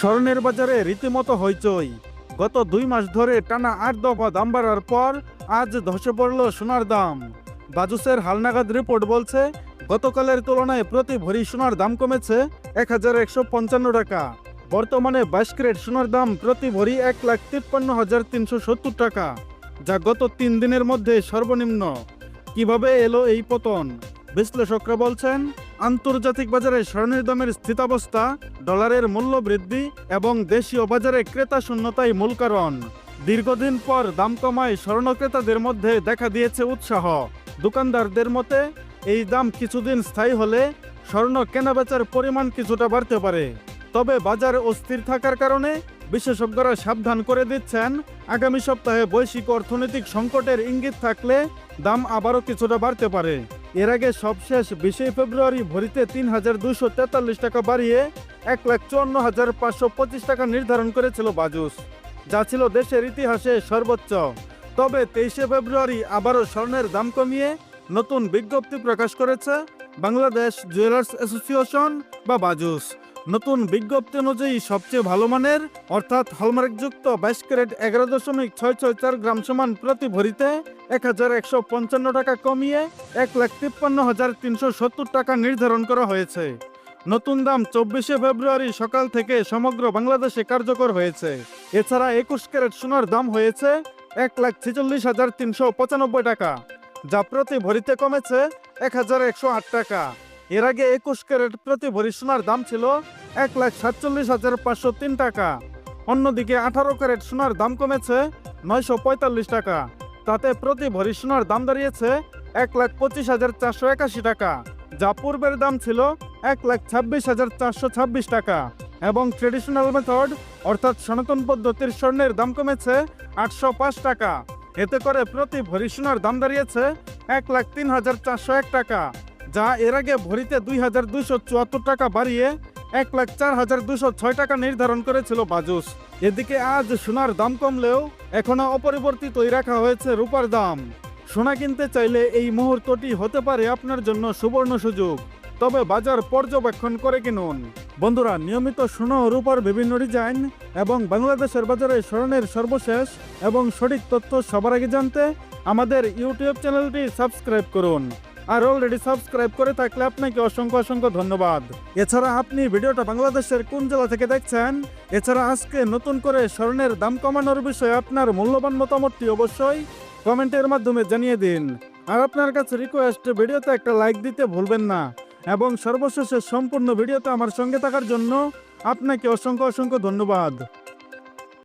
স্বর্ণের বাজারে রীতিমতো হইচই। গত দুই মাস ধরে টানা আট দফা দাম বাড়ার পর আজ ধসে পড়ল সোনার দাম। বাজুসের হালনাগাদ রিপোর্ট বলছে, গতকালের তুলনায় প্রতি ভরি সোনার দাম কমেছে এক হাজার একশো পঞ্চান্ন টাকা। বর্তমানে বাইশ ক্যারেট সোনার দাম প্রতি ভরি এক লাখ তিপ্পান্ন হাজার তিনশো সত্তর টাকা, যা গত তিন দিনের মধ্যে সর্বনিম্ন। কীভাবে এলো এই পতন? বিশ্লেষকরা বলছেন আন্তর্জাতিক বাজারে স্বর্ণের দামের স্থিতাবস্থা, ডলারের মূল্য বৃদ্ধি এবং দেশীয় বাজারে ক্রেতা শূন্যতাই মূল কারণ। দীর্ঘদিন পর দাম কমায় স্বর্ণ ক্রেতাদের মধ্যে দেখা দিয়েছে উৎসাহ। দোকানদারদের মতে, এই দাম কিছুদিন স্থায়ী হলে স্বর্ণ কেনাবেচার পরিমাণ কিছুটা বাড়তে পারে। তবে বাজার অস্থির থাকার কারণে বিশেষজ্ঞরা সাবধান করে দিচ্ছেন, আগামী সপ্তাহে বৈশ্বিক অর্থনৈতিক সংকটের ইঙ্গিত থাকলে দাম আবারও কিছুটা বাড়তে পারে। এর আগে সবশেষ বিশে ফেব্রুয়ারি ভরিতে তিন হাজার দুশো তেতাল্লিশ টাকা বাড়িয়ে এক লাখ চুয়ান্ন হাজার পাঁচশো পঁচিশ টাকা নির্ধারণ করেছিল বাজুস। যা ছিল দেশের ইতিহাসে সর্বোচ্চ। তবে তেইশে ফেব্রুয়ারি আবারও স্বর্ণের দাম কমিয়ে নতুন বিজ্ঞপ্তি প্রকাশ করেছে বাংলাদেশ জুয়েলার্স অ্যাসোসিয়েশন বা বাজুস। নতুন বিজ্ঞপ্তি অনুযায়ী সবচেয়ে ভালো মানের, অর্থাৎ হলমার্কযুক্ত বাইশ ক্যারেট এগারো দশমিক ছয় ছয় চার গ্রাম সমান প্রতি ভরিতে এক হাজার একশো পঞ্চান্ন টাকা কমিয়ে এক লাখ তিপ্পান্ন হাজার তিনশো সত্তর টাকা নির্ধারণ করা হয়েছে। নতুন দাম চব্বিশে ফেব্রুয়ারি সকাল থেকে সমগ্র বাংলাদেশে কার্যকর হয়েছে। এছাড়া একুশ ক্যারেট সোনার দাম হয়েছে এক লাখ ছেচল্লিশ হাজার তিনশো পঁচানব্বই টাকা, যা প্রতি ভরিতে কমেছে এক হাজার একশো আট টাকা। এর আগে একুশ ক্যারেট প্রতি ভরি সোনার দাম ছিল এক লাখ সাতচল্লিশ হাজার পাঁচশো তিন টাকা। অন্যদিকে আঠারো ক্যারেট সোনার দাম কমেছে নয়শো পঁয়তাল্লিশ টাকা। তাতে প্রতি ভরি সোনার দাম দাঁড়িয়েছে এক লাখ পঁচিশ হাজার চারশো একাশি টাকা, যা পূর্বের দাম ছিল এক লাখ ছাব্বিশ হাজার চারশো ছাব্বিশ টাকা। এবং ট্রেডিশনাল মেথড অর্থাৎ সনাতন পদ্ধতির স্বর্ণের দাম কমেছে আটশো পাঁচ টাকা। এতে করে প্রতি ভরি সোনার দাম দাঁড়িয়েছে এক লাখ তিন হাজার চারশো এক টাকা। যা এর আগে ভরিতে দুই হাজার দুইশো চুয়াত্তর টাকা বাড়িয়ে এক লাখ চার হাজার দুশো ছয় টাকা নির্ধারণ করেছিল বাজুস। এদিকে আজ সোনার দাম কমলেও এখনও অপরিবর্তিতই রাখা হয়েছে রূপার দাম। সোনা কিনতে চাইলে এই মুহূর্তটি হতে পারে আপনার জন্য সুবর্ণ সুযোগ। তবে বাজার পর্যবেক্ষণ করে কিনুন। বন্ধুরা, নিয়মিত সোনা ও রূপার বিভিন্ন ডিজাইন এবং বাংলাদেশের বাজারে স্বর্ণের সর্বশেষ এবং সঠিক তথ্য সবার আগে জানতে আমাদের ইউটিউব চ্যানেলটি সাবস্ক্রাইব করুন। আর অলরেডি সাবস্ক্রাইব করে থাকলে আপনাকে অসংখ্য অসংখ্য ধন্যবাদ। এছাড়া আপনি ভিডিওটা বাংলাদেশের কোন জেলা থেকে দেখছেন? এছাড়া আজকে নতুন করে স্বর্ণের দাম কমানোর বিষয়ে আপনার মূল্যবান মতামতটি অবশ্যই কমেন্টের মাধ্যমে জানিয়ে দিন। আর আপনার কাছে রিকোয়েস্ট ভিডিওতে একটা লাইক দিতে ভুলবেন না। এবং সর্বশেষে সম্পূর্ণ ভিডিওতে আমার সঙ্গে থাকার জন্য আপনাকে অসংখ্য অসংখ্য ধন্যবাদ।